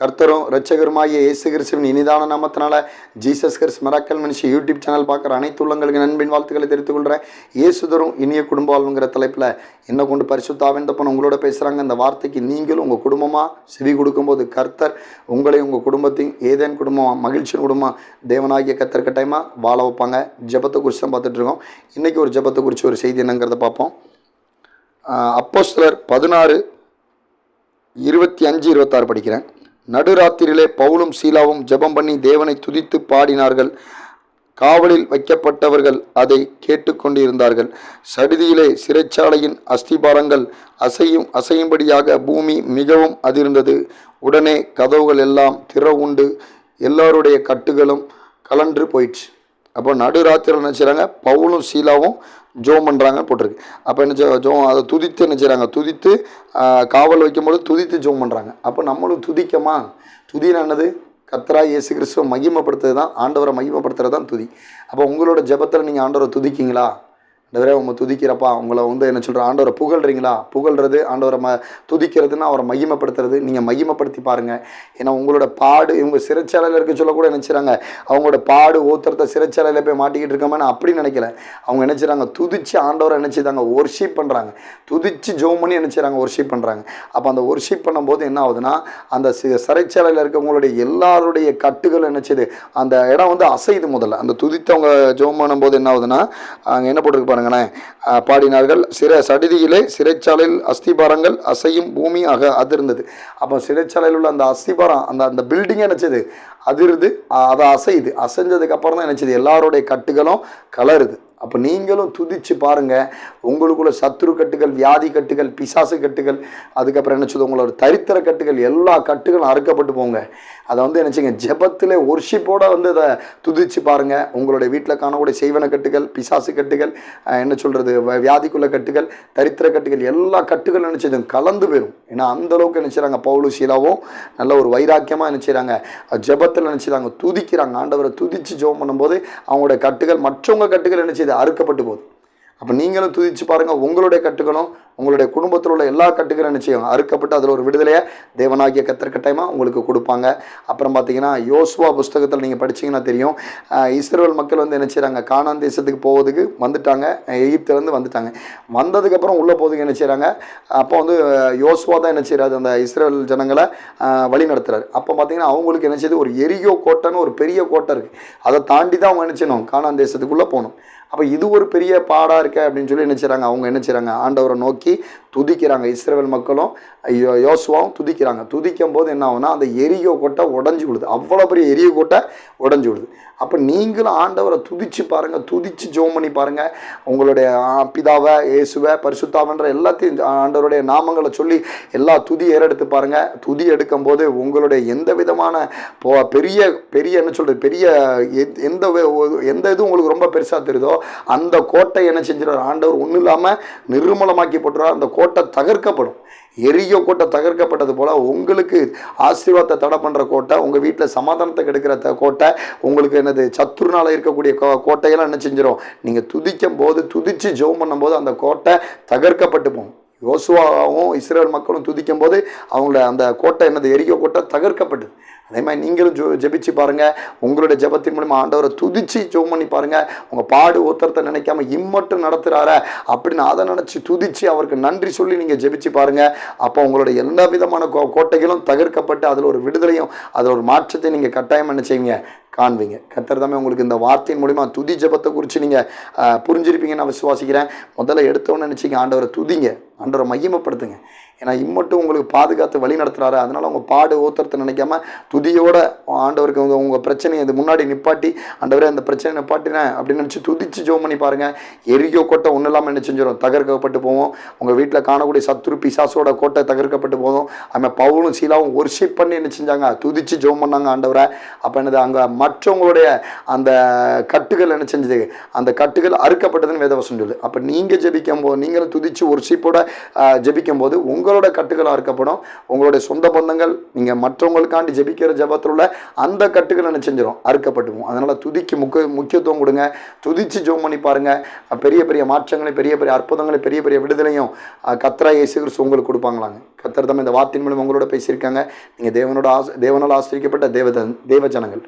கர்த்தரும் இரட்சகருமாகிய இயேசு கிறிஸ்துவின் இனிதான நாமத்தினால ஜீசஸ் கிறிஸ் மராக்கல் மனுஷி யூடியூப் சேனல் பார்க்குற அனைத்து உள்ளங்களுக்கு நண்பின் வாழ்த்துக்களை தெரிவித்துக் கொள்கிறேன் இயேசுதரும் இனிய குடும்ப வாழ்வுங்கிற தலைப்பில் என்ன கொண்டு பரிசுத்தாவின் உங்களோட பேசுகிறாங்க அந்த வார்த்தைக்கு நீங்களும் உங்கள் குடும்பமாக செவி கொடுக்கும்போது கர்த்தர் உங்களை உங்கள் குடும்பத்தையும் ஏதேன் குடும்பம் மகிழ்ச்சியின் குடும்பம் தேவனாகிய கர்த்தர் கட்டாயமாக வாழ வைப்பாங்க. ஜபத்தை குறித்து தான் பார்த்துட்ருக்கோம் இன்றைக்கி ஒரு ஜபத்தை குறித்து ஒரு செய்தி என்னங்கிறத பார்ப்போம். அப்போஸ்தலர் பதினாறு இருபத்தி அஞ்சு இருபத்தாறு படிக்கிறேன். நடுராத்திரியிலே பவுலும் சீலாவும் ஜெபம் பண்ணி தேவனை துதித்து பாடினார்கள். காவலில் வைக்கப்பட்டவர்கள் அதை கேட்டுக்கொண்டிருந்தார்கள். சடிதியிலே சிறைச்சாலையின் அஸ்திபாரங்கள் அசையும் அசையும்படியாக பூமி மிகவும் அதிர்ந்தது. உடனே கதவுகள் எல்லாம் திற உண்டு. எல்லாருடைய கட்டுகளும் கலன்று போயிடுச்சு அப்போ நடுராத்திரியில் என்ன பவுலும் சீலாவும் ஜோம் பண்ணுறாங்க போட்டிருக்கு. அப்போ என்ன செய்ய ஜோம் அதை துதித்து என்ன செய்கிறாங்க துதித்து காவல் வைக்கும்போது துதித்து ஜோம் பண்ணுறாங்க அப்போ நம்மளும் துதிக்கமா? துதினா என்னது? கத்தரா இயேசு கிறிஸ்துவ மகிமைப்படுத்துறது தான் ஆண்டவரை மகிமைப்படுத்துறது தான் துதி. அப்போ உங்களோட ஜெபத்தில் நீங்கள் ஆண்டவரை துதிக்கீங்களா? ஆண்டவரே உங்க துதிக்கிறப்பா உங்களை வந்து என்ன சொல்கிற ஆண்டவரை புகழ்றீங்களா? புகழ்றது ஆண்டவரை ம துதிக்கிறதுன்னா அவரை மகிமைப்படுத்துறது. நீங்கள் மகிமைப்படுத்தி பாருங்கள் ஏன்னா உங்களோட பாடு இவங்க சிறைச்சாலையில் இருக்க சொல்ல கூட நினச்சிறாங்க. அவங்களோட பாடு ஒருத்தரத்தை சிறைச்சாலையில் போய் மாட்டிக்கிட்டு இருக்கோமேன்னு அப்படி நினைக்கல. அவங்க நினச்சிறாங்க துதிச்சு ஆண்டவரை நினச்சிதாங்க ஒர்ஷிப் பண்ணுறாங்க துதிச்சு ஜோம் பண்ணி நினச்சிறாங்க ஒர்ஷிப் பண்ணுறாங்க அப்போ அந்த ஒர்ஷிப் பண்ணும்போது என்ன ஆகுதுன்னா அந்த சிறைச்சாலையில் இருக்கவங்களுடைய எல்லாருடைய கட்டுகள் என்னச்சுது அந்த இடம் வந்து அசைது முதல்ல. அந்த துதித்தவங்க ஜோம் பண்ணும்போது என்ன ஆகுதுன்னா அங்கே என்ன போட்டிருக்கு பாருங்களேன் பாடினார்கள் சிறை சடிதியிலே சிறைச்சாலையில் அஸ்திபாரங்கள் அசையும் பூமி ஆக அதிர்ந்தது. அப்போ சிறைச்சாலையில் உள்ள அந்த அஸ்திபாரம் அந்த அந்த பில்டிங்கே நினச்சது அதிருது அதை அசையுது. அசைஞ்சதுக்கு அப்புறம் தான் நினச்சது எல்லாருடைய கட்டுகளும் கலருது. அப்போ நீங்களும் துதிச்சு பாருங்க. உங்களுக்குள்ள சத்துரு கட்டுகள் வியாதி கட்டுகள் பிசாசு கட்டுகள் அதுக்கப்புறம் என்ன சொல்லுது உங்களோட தரித்திர கட்டுகள் எல்லா கட்டுகளும் அறுக்கப்பட்டு போங்க. அதை வந்து நினச்சிங்க ஜெபத்தில் ஒர்ஷிப்போட வந்து அதை துதிச்சு பாருங்கள் உங்களுடைய வீட்டில் காணக்கூடிய செய்வன கட்டுகள் பிசாசு கட்டுகள் என்ன சொல்கிறது வியாதிக்குள்ள கட்டுகள் தரித்திர கட்டுகள் எல்லா கட்டுகளும் நினச்சதும் கலந்து போயிடும் ஏன்னா அந்தளவுக்கு அளவுக்கு பவுலு சீலாவும் நல்ல ஒரு வைராக்கியமாக நினைச்சாங்க ஜெபத்தில் நினைச்சாங்க துதிக்கிறாங்க. ஆண்டவரை துதிச்சு ஜோம் பண்ணும்போது அவங்களுடைய கட்டுகள் மற்றவங்க கட்டுகள் நினச்சிது அறுக்கப்பட்டு போகுது. அப்போ நீங்களும் துதிச்சு பாருங்க உங்களுடைய கட்டுகளும் உங்களுடைய குடும்பத்தில் உள்ள எல்லா கட்டுகளும் நிச்சயம் அறுக்கப்பட்டு அதில் ஒரு விடுதலையை தேவனாகிய கத்தர் கட்டாயமாக உங்களுக்கு கொடுப்பாங்க. அப்புறம் பார்த்தீங்கன்னா யோசுவா புஸ்தகத்தில் நீங்கள் படிச்சீங்கன்னா தெரியும் இஸ்ரேல் மக்கள் வந்து என்ன செய்கிறாங்க காணான் தேசத்துக்கு போவதுக்கு வந்துட்டாங்க எகிப்திலேருந்து வந்துட்டாங்க. வந்ததுக்கப்புறம் உள்ளே போதுக்கு என்ன செய்கிறாங்க அப்போ வந்து யோசுவா தான் என்ன செய்கிறாரு அந்த இஸ்ரேல் ஜனங்களை வழி நடத்துறாரு. அப்போ பார்த்தீங்கன்னா அவங்களுக்கு என்ன செய்யுது ஒரு எரியோ கோட்டைன்னு ஒரு பெரிய கோட்டை இருக்குது அதை தாண்டி தான் அவங்க என்ன செய்யணும்? கானான் தேசத்துக்குள்ளே போகணும். அப்போ இது ஒரு பெரிய பாடாக இருக்கு அப்படின்னு சொல்லி என்ன செய்கிறாங்க அவங்க என்ன செய்கிறாங்க ஆண்டவரை நோக்கி bloqué துதிக்கிறாங்க இஸ்ரேல் மக்களும் யோ- யோசுவாவும் துதிக்கிறாங்க. துதிக்கும் போது என்ன ஆகுனா அந்த எரியோ கோட்டை உடஞ்சி விடுது அவ்வளோ பெரிய எரிய கோட்டை உடஞ்சி விடுது அப்போ நீங்களும் ஆண்டவரை துதிச்சு பாருங்கள் துதிச்சு ஜோம் பண்ணி பாருங்கள் உங்களுடைய பிதாவை இயேசுவை பரிசுத்தாவன்ற எல்லாத்தையும் ஆண்டவருடைய நாமங்களை சொல்லி எல்லா துதி ஏறெடுத்து பாருங்கள் துதி எடுக்கும்போது உங்களுடைய எந்த விதமான போ- பெரிய பெரிய என்ன சொல்கிறது பெரிய எத்- எந்த எந்த இது உங்களுக்கு ரொம்ப பெருசாக தெரியுதோ அந்த கோட்டை என்ன செஞ்சிருவார்? ஆண்டவர் ஒன்றும் இல்லாமல் நிர்மூலமாக்கி போட்டுருவார். அந்த கோ கோட்டை தகர்க்கப்படும். எரிய கோட்டை தகர்க்கப்பட்டது போல் உங்களுக்கு ஆசீர்வாதத்தை தடை பண்ணுற கோட்டை உங்கள் வீட்டில் சமாதானத்தை கெடுக்கிற த- கோட்டை உங்களுக்கு என்னது சத்துருனால இருக்கக்கூடிய கோ கோட்டையெல்லாம் என்ன செஞ்சிடும் நீங்கள் துதிக்கும் போது துதித்து ஜெபம் பண்ணும்போது அந்த கோட்டை தகர்க்கப்பட்டு போகும். யோசுவாவும் இஸ்ரேல் மக்களும் துதிக்கும் போது அவங்கள அந்த கோட்டை என்னது எரிக்க கோட்டை தகர்க்கப்பட்டது. அதே மாதிரி நீங்களும் ஜோ ஜெபிச்சு பாருங்கள் உங்களுடைய ஜெபத்தின் மூலிமா ஆண்டவரை துதிச்சு ஜோம் பண்ணி பாருங்கள் உங்கள் பாடு ஒருத்தரத்தை நினைக்காம இம்மட்டும் நடத்துறார அப்படின்னு அதை நினச்சி துதிச்சு அவருக்கு நன்றி சொல்லி நீங்கள் ஜெபிச்சு பாருங்கள் அப்போ உங்களுடைய எல்லா விதமான கோ கோட்டைகளும் தகர்க்கப்பட்டு அதில் ஒரு விடுதலையும் அதில் ஒரு மாற்றத்தை நீங்கள் கட்டாயம் என்ன செய்வீங்க? காண்பீங்க. கத்தர் தாமே உங்களுக்கு இந்த வார்த்தையின் மூலிமா துதி ஜெபத்தை குறித்து நீங்கள் புரிஞ்சிருப்பீங்கன்னு நான் விசுவாசிக்கிறேன். முதல்ல எடுத்தோன்னு நினச்சிங்க ஆண்டவரை துதிங்க. ஆண்டவரை மையமப்படுத்துங்க ஏன்னா இம்மட்டும் உங்களுக்கு பாதுகாத்து வழி நடத்துறாரு. அதனால உங்க பாடு ஓத்துறதை நினைக்காம துதியோட ஆண்டவருக்கு உங்க உங்க பிரச்சனையை இது முன்னாடி நிப்பாட்டி ஆண்டவரே அந்த பிரச்சனை நிப்பாட்டினேன் அப்படின்னு நினச்சி துதிச்சு ஜோம் பண்ணி பாருங்க. எரியோ கோட்டை ஒன்றும் இல்லாமல் என்ன செஞ்சிடும் தகர்க்கப்பட்டு போவோம். உங்க வீட்டில் காணக்கூடிய சத்துரு பிசாசோட கோட்டை தகர்க்கப்பட்டு போதும். அவன் பவுலும் சீலாவும் ஒர்ஷிப் பண்ணி என்ன செஞ்சாங்க? துதிச்சு ஜோம் பண்ணாங்க ஆண்டவரை. அப்போ என்னது? அங்கே மற்றவங்களுடைய அந்த கட்டுகள் என்ன செஞ்சது? அந்த கட்டுகள் அறுக்கப்பட்டதுன்னு வேதவசம் சொல்லு அப்போ நீங்கள் ஜெபிக்கும் போது நீங்களும் துதிச்சு ஒர்ஷிப்போட ஜெபிக்கும் போது உங்கள் உங்களோட கட்டுகளாக அறுக்கப்படும் உங்களுடைய சொந்த பந்தங்கள் நீங்கள் மற்றவங்களுக்காண்டி ஜெபிக்கிற ஜெபத்தில் உள்ள அந்த கட்டுகள் என்ன செஞ்சிடும் அறுக்கப்பட்டுக்கும் அதனால் துதிக்கு முக்கிய முக்கியத்துவம் கொடுங்க துதிச்சு ஜோம் பண்ணி பாருங்க. பெரிய பெரிய மாற்றங்களை பெரிய பெரிய அற்புதங்களை பெரிய பெரிய விடுதலையும் கத்ரா கர்த்தரா இயேசு கிறிஸ்து உங்களுக்கு கொடுப்பாங்களாங்க. கத்தர் தம் இந்த வார்த்தையின் மூலம் உங்களோட பேசியிருக்காங்க. நீங்கள் தேவனோட ஆசை தேவனால் ஆசிரிக்கப்பட்ட தேவதன் தேவ ஜனங்கள்.